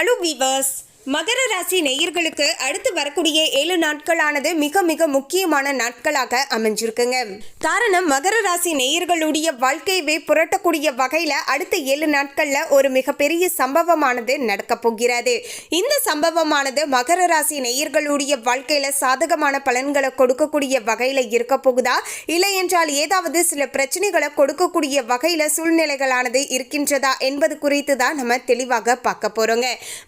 Hello viewers, மகர ராசி நேயர்களுக்கு அடுத்து வரக்கூடிய ஏழு நாட்களானது மிக மிக முக்கியமான நாட்களாக அமைஞ்சிருக்குங்க. காரணம் மகர ராசி நேயர்களுடைய வாழ்க்கையவே புரட்டக்கூடிய வகையில் அடுத்த ஏழு நாட்களில் ஒரு மிகப்பெரிய சம்பவமானது நடக்க போகிறது. இந்த சம்பவமானது மகர ராசி நேயர்களுடைய வாழ்க்கையில் சாதகமான பலன்களை கொடுக்கக்கூடிய வகையில் இருக்க போகுதா? இல்லை என்றால் ஏதாவது சில பிரச்சனைகளை கொடுக்கக்கூடிய வகையில் சூழ்நிலைகளானது இருக்கின்றதா என்பது குறித்து தான் நம்ம தெளிவாக பார்க்க போறோங்க.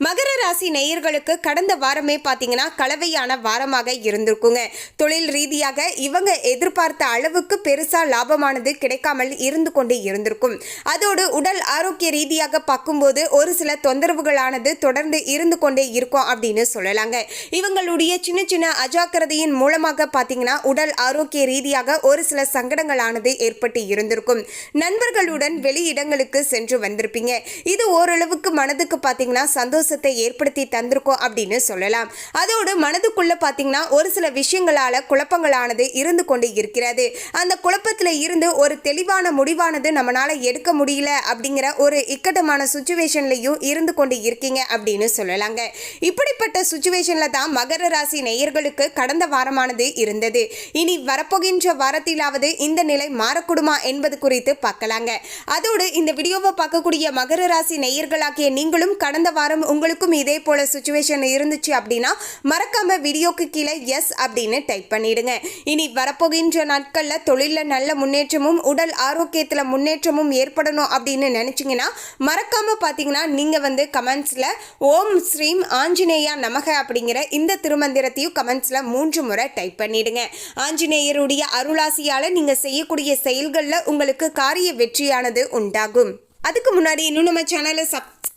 மகர ராசி நேர்களுக்கு கடந்த வாரமே பார்த்தீங்கன்னா கலவையான வாரமாக இருந்திருக்குங்க. தொழில் ரீதியாக இவங்க எதிர்பார்த்த அளவுக்கு பெருசா லாபமானது கிடைக்காமல் இருந்து கொண்டு இருந்திருக்கும். அதோடு உடல் ஆரோக்கிய ரீதியாக பார்க்கும்போது ஒரு சில தொந்தரவுகளானது தொடர்ந்து இருந்து கொண்டே இருக்கும் அப்படின்னு சொல்லலாங்க. இவங்களுடைய சின்ன சின்ன அஜாக்கிரதையின் மூலமாக பார்த்தீங்கன்னா உடல் ஆரோக்கிய ரீதியாக ஒரு சில சங்கடங்களானது ஏற்பட்டு இருந்திருக்கும். நண்பர்களுடன் வெளி இடங்களுக்கு சென்று வந்திருப்பீங்க. இது ஓரளவுக்கு மனதுக்கு பார்த்தீங்கன்னா சந்தோஷத்தை ஏற்படுத்தி தந்திருக்கோம் அப்படின்னு சொல்லலாம். அதோடு மனதுக்குள்ள பார்த்தீங்கன்னா ஒரு சில விஷயங்களால குழப்பங்களானது இருந்து கொண்டு இருக்கிறது. அந்த குழப்பத்தில் இருந்து ஒரு தெளிவான முடிவானது நம்மளால எடுக்க முடியல அப்படிங்கிற ஒரு இக்கட்டமான சுச்சுவேஷன்லையும் இருந்து கொண்டு இருக்கீங்க அப்படின்னு சொல்லலாங்க. இப்படிப்பட்ட சுச்சுவேஷன்ல தான் மகர ராசி நேயர்களுக்கு கடந்த வாரமானது இருந்தது. இனி வரப்போகின்ற வாரத்திலாவது இந்த நிலை மாறக்கூடுமா என்பது குறித்து பார்க்கலாங்க. அதோடு இந்த வீடியோவை பார்க்கக்கூடிய மகர ராசி நேயர்களாகிய நீங்களும் கடந்த வாரம் உங்களுக்கும் இதே போல சுச்சுவேஷன் இருந்துச்சு அப்படின்னா மறக்காம வீடியோக்கு கீழே எஸ் அப்படின்னு டைப் பண்ணிடுங்க. இனி வரப்போகின்ற நாட்களில் தொழிலில் நல்ல முன்னேற்றமும் உடல் ஆரோக்கியத்தில் முன்னேற்றமும் ஏற்படணும் அப்படின்னு நினச்சிங்கன்னா மறக்காம பார்த்தீங்கன்னா நீங்கள் வந்து கமெண்ட்ஸில் ஓம் ஸ்ரீம் ஆஞ்சநேயா நமக அப்படிங்கிற இந்த திருமந்திரத்தையும் கமெண்ட்ஸில் மூன்று முறை டைப் பண்ணிடுங்க. ஆஞ்சநேயருடைய அருளாசியால் நீங்கள் செய்யக்கூடிய செயல்களில் உங்களுக்கு காரிய வெற்றியானது உண்டாகும். அதுக்கு முன்னாடி இன்னும் நம்ம சேனலை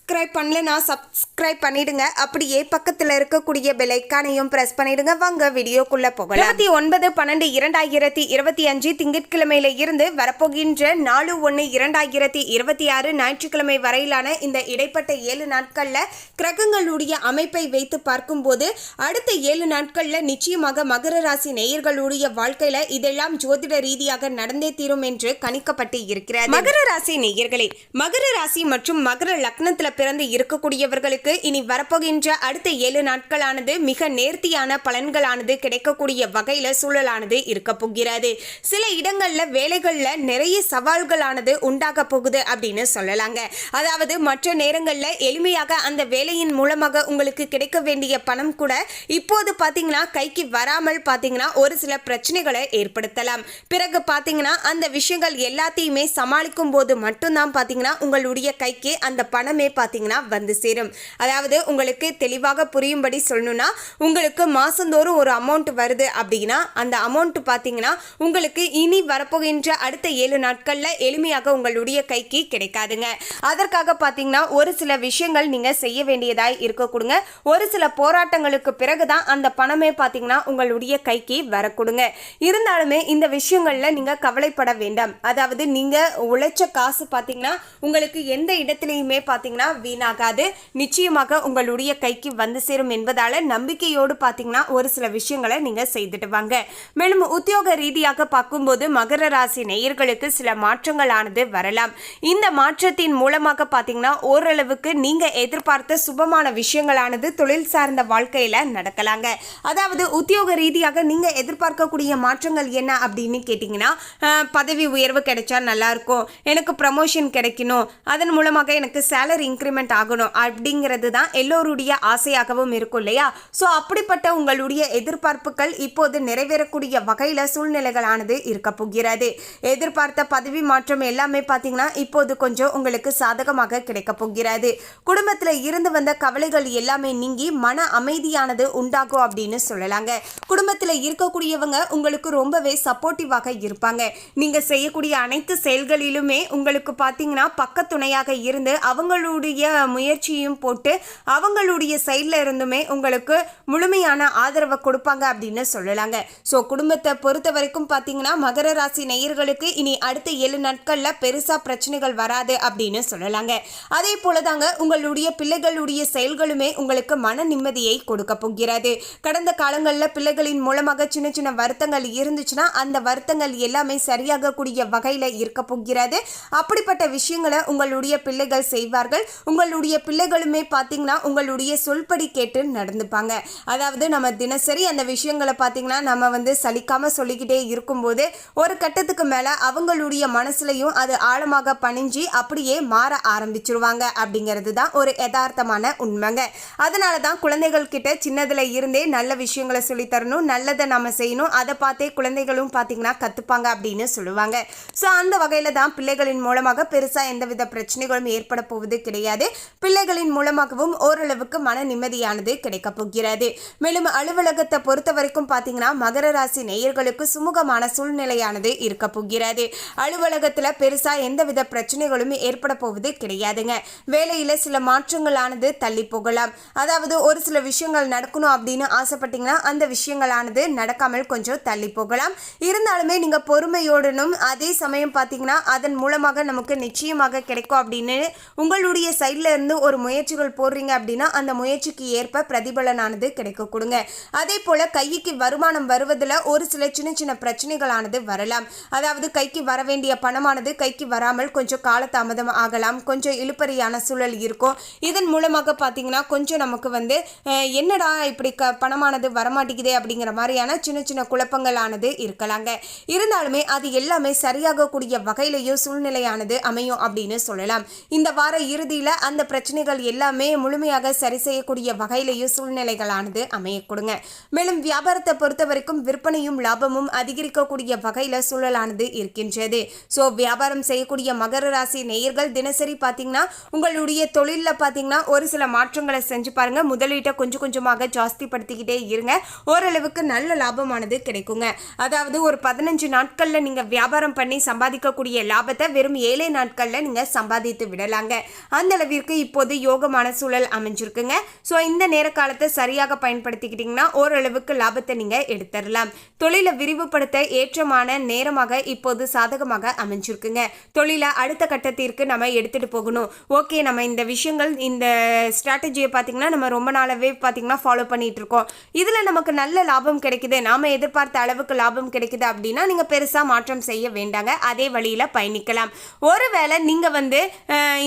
சப்ஸ்கிரைப் பண்ணலனா சப்ஸ்கிரைப் பண்ணிடுங்க. அப்படியே பக்கத்தில் இருக்கக்கூடிய பெலைக்கானையும் ப்ரெஸ் பண்ணிடுங்க. வாங்க வீடியோக்குள்ளே போகலாம். இருபத்தி ஒன்பது பன்னெண்டு இரண்டாயிரத்தி இருபத்தி அஞ்சு திங்கட்கிழமையில இருந்து வரப்போகின்ற நாலு ஒன்று இரண்டாயிரத்தி இருபத்தி ஆறு ஞாயிற்றுக்கிழமை வரையிலான இந்த இடைப்பட்ட ஏழு நாட்களில் கிரகங்களுடைய அமைப்பை வைத்து பார்க்கும்போது அடுத்த ஏழு நாட்களில் நிச்சயமாக மகர ராசி நேயர்களுடைய வாழ்க்கையில இதெல்லாம் ஜோதிட ரீதியாக நடந்தே தீரும் என்று கணிக்கப்பட்டு இருக்கிறது. மகர ராசி நேயர்களே மகர ராசி மற்றும் மகர லக்னத்துல பிறந்து இருக்கக்கூடியவர்களுக்கு இனி வரப்போகின்ற அடுத்த ஏழு நாட்களானது மிக நேர்த்தியான பலன்களானது கிடைக்கக்கூடிய வகையில சூழலானது இருக்க போகிறது. சில இடங்கள்ல வேலைகள்ல நிறைய சவால்களானது உண்டாக போகுது அப்படின்னு சொல்லலாங்க. அதாவது மற்ற நேரங்கள்ல எளிமையாக அந்த வேலையின் மூலமாக உங்களுக்கு கிடைக்க வேண்டிய பணம் கூட இப்போது பாத்தீங்கன்னா கைக்கு வராமல் பாத்தீங்கன்னா ஒரு சில பிரச்சனைகளை ஏற்படுத்தலாம். பிறகு பாத்தீங்கன்னா அந்த விஷயங்கள் எல்லாத்தையுமே சமாளிக்கும் போது மட்டும்தான் பாத்தீங்கன்னா உங்களுடைய கைக்கு அந்த பணமே பார்த்தீங்கன்னா வந்து சேரும். அதாவது உங்களுக்கு தெளிவாக புரியும்படி சொல்லணும்னா உங்களுக்கு மாதந்தோறும் ஒரு அமௌண்ட் வருது அப்படின்னா அந்த அமௌண்ட் பார்த்தீங்கன்னா உங்களுக்கு இனி வரப்போகின்ற அடுத்த ஏழு நாட்களில் எளிமையாக உங்களுடைய கைக்கு கிடைக்காதுங்க. அதற்காக பார்த்தீங்கன்னா ஒரு சில விஷயங்கள் நீங்கள் செய்ய வேண்டியதாக இருக்கக்கூடுங்க ஒரு சில போராட்டங்களுக்கு பிறகு தான் அந்த பணமே பார்த்தீங்கன்னா உங்களுடைய கைக்கு வரக்கூடுங்க. இருந்தாலுமே இந்த விஷயங்களில் நீங்கள் கவலைப்பட வேண்டாம். அதாவது நீங்கள் உழைச்ச காசு பார்த்தீங்கன்னா உங்களுக்கு எந்த இடத்துலையுமே பார்த்தீங்கன்னா வீணாகாது. நிச்சயமாக உங்களுடைய கைக்கு வந்து சேரும் என்பதால நம்பிக்கையோடு பார்த்தீங்கன்னா ஒரு சில விஷயங்களை நீங்கள் செய்துட்டு வாங்க. மேலும் உத்தியோக ரீதியாக பார்க்கும்போது மகர ராசி நேயர்களுக்கு சில மாற்றங்களானது வரலாம். இந்த மாற்றத்தின் மூலமாக பார்த்தீங்கன்னா ஓரளவுக்கு நீங்கள் எதிர்பார்த்த சுபமான விஷயங்களானது தொழில் சார்ந்த வாழ்க்கையில் நடக்கலாங்க. அதாவது உத்தியோக ரீதியாக நீங்கள் எதிர்பார்க்கக்கூடிய மாற்றங்கள் என்ன அப்படின்னு கேட்டிங்கன்னா பதவி உயர்வு கிடைச்சா நல்லா இருக்கும். எனக்கு ப்ரமோஷன் கிடைக்கணும். அதன் மூலமாக எனக்கு சேலரி இன்க்ரிமெண்ட் ஆகணும் அப்படிங்கிறது தான் எல்லோருடைய ஆசையாகவும் இருக்கும் இல்லையா? ஸோ அப்படிப்பட்ட உங்களுடைய எதிர்பார்ப்புகள் இப்போது நிறைவேறக்கூடிய வகையில் சூழ்நிலைகளானது இருக்க போகிறது. எதிர்பார்த்த பதவி மாற்றம் எல்லாமே பார்த்தீங்கன்னா இப்போது கொஞ்சம் உங்களுக்கு சாதகமாக கிடைக்க போகிறது. குடும்பத்தில் இருந்து வந்த கவலைகள் எல்லாமே நீங்கி மன அமைதியானது உண்டாகும் அப்படின்னு சொல்லலாங்க. குடும்பத்தில் இருக்கக்கூடியவங்க உங்களுக்கு ரொம்பவே சப்போர்ட்டிவாக இருப்பாங்க. நீங்கள் செய்யக்கூடிய அனைத்து செயல்களிலுமே உங்களுக்கு பார்த்தீங்கன்னா பக்கத்துணையாக இருந்து அவங்களுடைய முயற்சியும் போட்டு அவங்களுடைய சைடில் இருந்துமே உங்களுக்கு முழுமையான ஆதரவை கொடுப்பாங்க அப்படின்னு சொல்லலாங்க. ஸோ குடும்பத்தை பொறுத்த வரைக்கும் பார்த்தீங்கன்னா மகர ராசி நேயர்களுக்கு இனி அடுத்த ஏழு நாட்களில் பெருசாக பிரச்சனைகள் வராது அப்படின்னு சொல்லலாங்க. அதே போல தாங்க உங்களுடைய பிள்ளைகளுடைய செயல்களுமே உங்களுக்கு மன நிம்மதியை கொடுக்க போகிறது. கடந்த காலங்களில் பிள்ளைகளின் மூலமாக சின்ன சின்ன வருத்தங்கள் இருந்துச்சுன்னா அந்த வருத்தங்கள் எல்லாமே சரியாகக்கூடிய வகையில் இருக்க போகிறது. அப்படிப்பட்ட விஷயங்களை உங்களுடைய பிள்ளைகள் செய்வார்கள். உங்களுடைய பிள்ளைகளுமே பார்த்தீங்கன்னா உங்களுடைய சொல்படி கேட்டு நடந்துப்பாங்க. அதாவது நம்ம தினசரி அந்த விஷயங்களை பார்த்தீங்கன்னா நம்ம வந்து சலிக்காம சொல்லிக்கிட்டே இருக்கும்போது ஒரு கட்டத்துக்கு மேலே அவங்களுடைய மனசுலையும் அது ஆழமாக பணிஞ்சு அப்படியே மாற ஆரம்பிச்சிருவாங்க அப்படிங்கிறது தான் ஒரு யதார்த்தமான உண்மைங்க. அதனால தான் குழந்தைகள் கிட்ட சின்னதுல இருந்தே நல்ல விஷயங்களை சொல்லித்தரணும் நல்லதை நம்ம செய்யணும் அதை பார்த்தே குழந்தைகளும் பார்த்தீங்கன்னா கற்றுப்பாங்க அப்படின்னு சொல்லுவாங்க. ஸோ அந்த வகையில் தான் பிள்ளைகளின் மூலமாக பெருசாக எந்தவித பிரச்சனைகளும் ஏற்பட போவது கிடையாது. பிள்ளைகளின் மூலமாகவும் ஓரளவுக்கு மன நிம்மதியானது கிடைக்கப் போகிறது. மேலும் அலுவலகத்தை பொறுத்த வரைக்கும் பார்த்தீங்கன்னா மகர ராசி நேயர்களுக்கு சுமூகமான சூழ்நிலையானது இருக்க போகிறது. அலுவலகத்தில் பெருசாக எந்தவித பிரச்சனைகளும் ஏற்பட போவது கிடையாதுங்க. வேலையில் சில மாற்றங்களானது தள்ளி போகலாம். அதாவது ஒரு சில விஷயங்கள் நடக்கணும் அப்படின்னு ஆசைப்பட்டீங்கன்னா அந்த விஷயங்களானது நடக்காமல் கொஞ்சம் தள்ளி போகலாம். இருந்தாலுமே நீங்கள் பொறுமையோடனும் அதே சமயம் பார்த்தீங்கன்னா அதன் மூலமாக நமக்கு நிச்சயமாக கிடைக்கும் அப்படின்னு உங்களுடைய சைடில் இருந்து ஒரு முயற்சிகள் போடுறீங்க அப்படின்னா அந்த முயற்சிக்கு ஏற்ப பிரதிபலனானது கிடைக்க கொடுங்க. அதே போல் கைக்கு வருமானம் வருவதில் ஒரு சில சின்ன சின்ன பிரச்சனைகளானது வரலாம். அதாவது கைக்கு வர வேண்டிய பணமானது கைக்கு வராமல் கொஞ்சம் காலதாமதம் ஆகலாம். கொஞ்சம் இழுப்பறியான சூழல் இருக்கும். இதன் மூலமாக பார்த்தீங்கன்னா கொஞ்சம் நமக்கு வந்து என்னடா இப்படி க பணமானது வரமாட்டேங்குதே அப்படிங்கிற மாதிரியான சின்ன சின்ன குழப்பங்களானது இருக்கலாங்க. இருந்தாலுமே அது எல்லாமே சரியாகக்கூடிய வகையிலையும் சூழ்நிலையானது அமையும் அப்படின்னு சொல்லலாம். இந்த வார இறுதியில் அந்த பிரச்சனைகள் எல்லாமே முழுமையாக சரி செய்யக்கூடிய வகையிலையும் சூழ்நிலைகளானது அமைய கொடுங்க மேலும் வியாபாரத்தை பொறுத்த வரைக்கும் விற்பனையும் லாபமும் அதிகரிக்கக்கூடிய வகையில் சூழலானது இருக்கின்றது. ஸோ வியாபாரம் செய்யக்கூடிய மகர ராசி நேயர்கள் தினசரி பார்த்தீங்கன்னா உங்களுடைய தொழிலில் பார்த்தீங்கன்னா ஒரு சில மாற்றங்களை செஞ்சு பாருங்க. முதலீட்டை கொஞ்சம் கொஞ்சமாக ஜாஸ்திப்படுத்திக்கிட்டே இருங்க. ஓரளவுக்கு நல்ல லாபமானது கிடைக்குங்க. அதாவது ஒரு பதினஞ்சு நாட்களில் நீங்கள் வியாபாரம் பண்ணி சம்பாதிக்கக்கூடிய லாபத்தை வெறும் ஏழை நாட்களில் நீங்கள் சம்பாதித்து விடலாங்க. அந்த அளவிற்கு இப்போது யோகமான சூழல் அமைஞ்சிருக்குங்க. ஸோ இந்த நேர காலத்தை சரியாக பயன்படுத்திக்கிட்டிங்கன்னா ஓரளவுக்கு லாபத்தை நீங்கள் எடுத்துடலாம் தொழிலை விரிவுபடுத்த ஏற்றமான நேரமாக இப்போது சாதகமாக அமைஞ்சிருக்குங்க. தொழிலை அடுத்த கட்டத்திற்கு நம்ம எடுத்துகிட்டு போகணும். ஓகே நம்ம இந்த விஷயங்கள் இந்த ஸ்ட்ராட்டஜியை பார்த்தீங்கன்னா நம்ம ரொம்ப நாளாவே பார்த்தீங்கன்னா ஃபாலோ பண்ணிட்டு இருக்கோம் இதில் நமக்கு நல்ல லாபம் கிடைக்குது. நாம எதிர்பார்த்த அளவுக்கு லாபம் கிடைக்குது அப்படின்னா நீங்கள் பெருசாக மாற்றம் செய்ய வேண்டாங்க. அதே வழியில் பயணிக்கலாம். ஒருவேளை நீங்கள் வந்து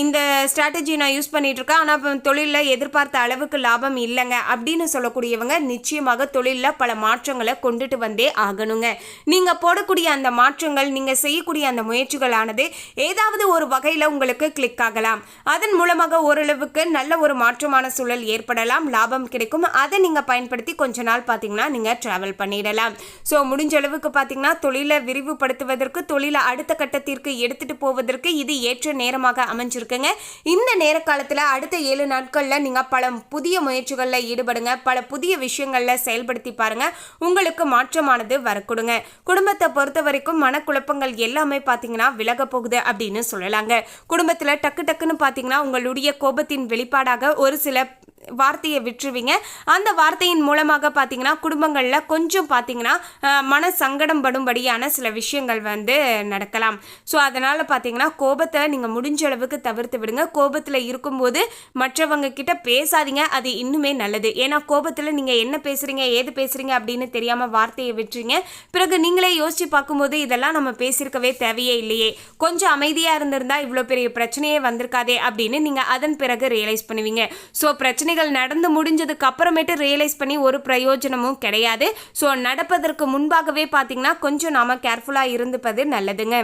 இந்த ஸ்ட்ராட்டஜி நான் யூஸ் பண்ணிகிட்ருக்கேன் ஆனால் தொழிலில் எதிர்பார்த்த அளவுக்கு லாபம் இல்லைங்க. அப்படின்னு சொல்லக்கூடியவங்க நிச்சயமாக தொழிலில் பல மாற்றங்களை கொண்டுட்டு வந்தே ஆகணுங்க. நீங்கள் போடக்கூடிய அந்த மாற்றங்கள் நீங்கள் செய்யக்கூடிய அந்த முயற்சிகளானது ஏதாவது ஒரு வகையில் உங்களுக்கு கிளிக் ஆகலாம். அதன் மூலமாக ஓரளவுக்கு நல்ல ஒரு மாற்றமான சூழல் ஏற்படலாம் லாபம் கிடைக்கும். அதை நீங்கள் பயன்படுத்தி கொஞ்ச நாள் பார்த்தீங்கன்னா நீங்கள் ட்ராவல் பண்ணிடலாம். ஸோ முடிஞ்ச அளவுக்கு பார்த்தீங்கன்னா தொழிலை விரிவுபடுத்துவதற்கு தொழிலை அடுத்த கட்டத்திற்கு எடுத்துகிட்டு போவதற்கு இது ஏற்ற நேரமாக அமைஞ்சிருக்குங்க. இந்த நேர காலத்தில் அடுத்த ஏழு நாட்களில் நீங்கள் பல புதிய முயற்சிகளில் ஈடுபடுங்க. பல புதிய விஷயங்களில் செயல்படுத்தி பாருங்க. உங்களுக்கு மாற்றமானது வரக்கூடுங்க. குடும்பத்தை பொறுத்த வரைக்கும் மனக்குழப்பங்கள் எல்லாமே பார்த்தீங்கன்னா விலக போகுது அப்படின்னு சொல்லலாங்க. குடும்பத்தில் டக்கு டக்குன்னு பார்த்தீங்கன்னா உங்களுடைய கோபத்தின் வெளிப்பாடாக ஒரு சில வார்த்தையை விட்டுருவீங்க. அந்த வார்த்தையின் மூலமாக பார்த்தீங்கன்னா குடும்பங்களில் கொஞ்சம் பார்த்தீங்கன்னா மன சங்கடம் படும்படியான சில விஷயங்கள் வந்து நடக்கலாம். ஸோ அதனால் பார்த்தீங்கன்னா கோபத்தை நீங்கள் முடிஞ்ச அளவுக்கு தவிர்த்து விடுங்க. கோபத்தில் இருக்கும்போது மற்றவங்க கிட்ட பேசாதீங்க அது இன்னுமே நல்லது. ஏன்னா கோபத்தில் நீங்கள் என்ன பேசுகிறீங்க ஏது பேசுகிறீங்க அப்படின்னு தெரியாமல் வார்த்தையை விட்டுறீங்க பிறகு நீங்களே யோசிச்சு பார்க்கும்போது இதெல்லாம் நம்ம பேசியிருக்கவே தேவையே இல்லையே. கொஞ்சம் அமைதியாக இருந்திருந்தால் இவ்வளோ பெரிய பிரச்சனையே வந்திருக்காதே அப்படின்னு நீங்கள் அதன் பிறகு ரியலைஸ் பண்ணுவீங்க. ஸோ பிரச்சனைகள் நடந்து முடிஞ்சதுக்கு அப்புறமேட்டு ரியலைஸ் பண்ணி ஒரு பிரயோஜனமும் கிடையாது. ஸோ நடப்பதற்கு முன்பாகவே பார்த்தீங்கன்னா கொஞ்சம் நாம கேர்ஃபுல்லாக இருந்துப்பது நல்லதுங்க.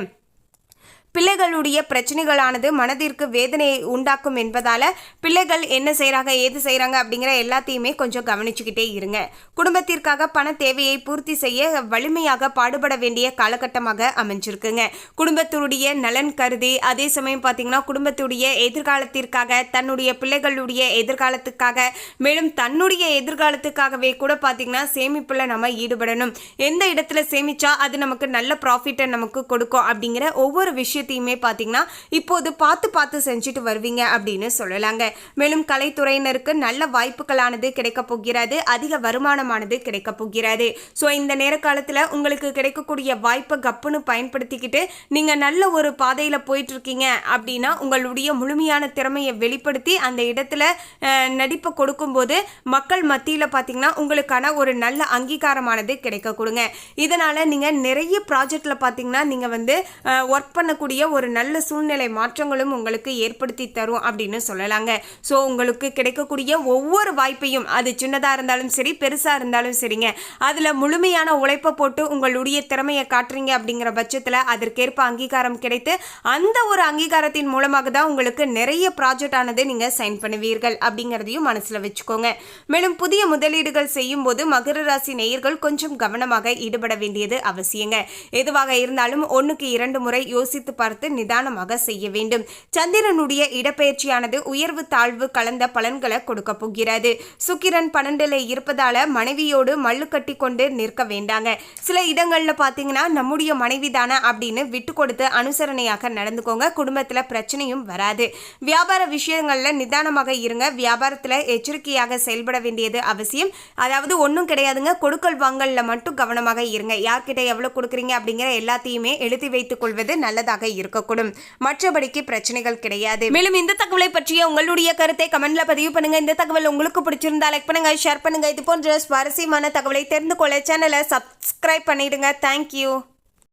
பிள்ளைகளுடைய பிரச்சனைகளானது மனதிற்கு வேதனையை உண்டாக்கும் என்பதால் பிள்ளைகள் என்ன செய்கிறாங்க ஏது செய்கிறாங்க அப்படிங்கிற எல்லாத்தையுமே கொஞ்சம் கவனிச்சுக்கிட்டே இருங்க. குடும்பத்திற்காக பண தேவையை பூர்த்தி செய்ய வலிமையாக பாடுபட வேண்டிய காலகட்டமாக அமைஞ்சிருக்குங்க. குடும்பத்தினுடைய நலன் கருதி அதே சமயம் பார்த்தீங்கன்னா குடும்பத்துடைய எதிர்காலத்திற்காக தன்னுடைய பிள்ளைகளுடைய எதிர்காலத்துக்காக மேலும் தன்னுடைய எதிர்காலத்துக்காகவே கூட பார்த்தீங்கன்னா சேமிப்பில் நம்ம ஈடுபடணும். எந்த இடத்துல சேமிச்சா அது நமக்கு நல்ல ப்ராஃபிட்டை நமக்கு கொடுக்கும் அப்படிங்கிற ஒவ்வொரு விஷயம் பார்த்தீங்கன்னா இப்போது பார்த்து பார்த்து செஞ்சுட்டு வருவீங்க அப்படின்னு சொல்லலாங்க. மேலும் கலைத்துறையினருக்கு நல்ல வாய்ப்புகளானது கிடைக்க போகிறது அதிக வருமானமானது கிடைக்க போகிறது. ஸோ இந்த நேர காலத்தில் உங்களுக்கு கிடைக்கக்கூடிய வாய்ப்பை கப்புன்னு பயன்படுத்திக்கிட்டு நீங்கள் நல்ல ஒரு பாதையில் போயிட்டு இருக்கீங்க அப்படின்னா உங்களுடைய முழுமையான திறமையை வெளிப்படுத்தி அந்த இடத்துல நடிப்பை கொடுக்கும்போது மக்கள் மத்தியில் பார்த்தீங்கன்னா உங்களுக்கான ஒரு நல்ல அங்கீகாரமானது கிடைக்க கொடுங்க. இதனால் நீங்கள் நிறைய ப்ராஜெக்டில் பார்த்தீங்கன்னா நீங்கள் வந்து ஒர்க் பண்ணக்கூடிய கிடைக்கக்கூடிய ஒரு நல்ல சூழ்நிலை மாற்றங்களும் உங்களுக்கு ஏற்படுத்தி தரும் அப்படின்னு சொல்லலாங்க. ஸோ உங்களுக்கு கிடைக்கக்கூடிய ஒவ்வொரு வாய்ப்பையும் அது சின்னதாக இருந்தாலும் சரி பெருசாக இருந்தாலும் சரிங்க. அதில் முழுமையான உழைப்பை போட்டு உங்களுடைய திறமையை காட்டுறீங்க அப்படிங்கிற பட்சத்தில் அதற்கேற்ப அங்கீகாரம் கிடைத்து அந்த ஒரு அங்கீகாரத்தின் மூலமாக தான் உங்களுக்கு நிறைய ப்ராஜெக்ட் ஆனது நீங்கள் சைன் பண்ணுவீர்கள் அப்படிங்கிறதையும் மனசில் வச்சுக்கோங்க. மேலும் புதிய முதலீடுகள் செய்யும் போது மகர ராசி நேயர்கள் கொஞ்சம் கவனமாக ஈடுபட வேண்டியது அவசியங்க. எதுவாக இருந்தாலும் ஒன்றுக்கு இரண்டு முறை யோசித்து பார்த்து நிதானமாக செய்ய வேண்டும். சந்திரனுடைய இடப்பெயர்ச்சியானது உயர்வு தாழ்வு கலந்த பலன்களை கொடுக்க போகிறது. சுக்கிரன் பன்னெண்டுல இருப்பதால மனைவியோடு மல்லு கட்டி கொண்டு நிற்க வேண்டாங்க. சில இடங்கள்ல பாத்தீங்கன்னா நம்முடைய மனைவி தானே அப்படின்னு விட்டு கொடுத்து அனுசரணையாக நடந்துக்கோங்க. குடும்பத்துல பிரச்சனையும் வராது. வியாபார விஷயங்கள்ல நிதானமாக இருங்க. வியாபாரத்துல எச்சரிக்கையாக செயல்பட வேண்டியது அவசியம். அதாவது ஒன்றும் கிடையாதுங்க. கொடுக்கல் வாங்கல்ல மட்டும் கவனமாக இருங்க. யார்கிட்ட எவ்வளவு கொடுக்குறீங்க? அப்படிங்கிற எல்லாத்தையுமே எழுதி வைத்துக் கொள்வது நல்லதாக இருக்கக்கூடும். மற்றபடிக்கு பிரச்சனைகள் கிடையாது. மேலும் இந்த தகவலை பற்றிய உங்களுடைய கருத்தை கமெண்ட்ல பதிவு பண்ணுங்க. இந்த தகவல் உங்களுக்கு பிடிச்சிருந்தா லைக் பண்ணுங்க ஷேர் பண்ணுங்க. இது போன்ற சுவாரஸ்யமான தகவலை தெரிந்து கொள்ள சேனலை சப்ஸ்கிரைப் பண்ணிடுங்க. தேங்க்யூ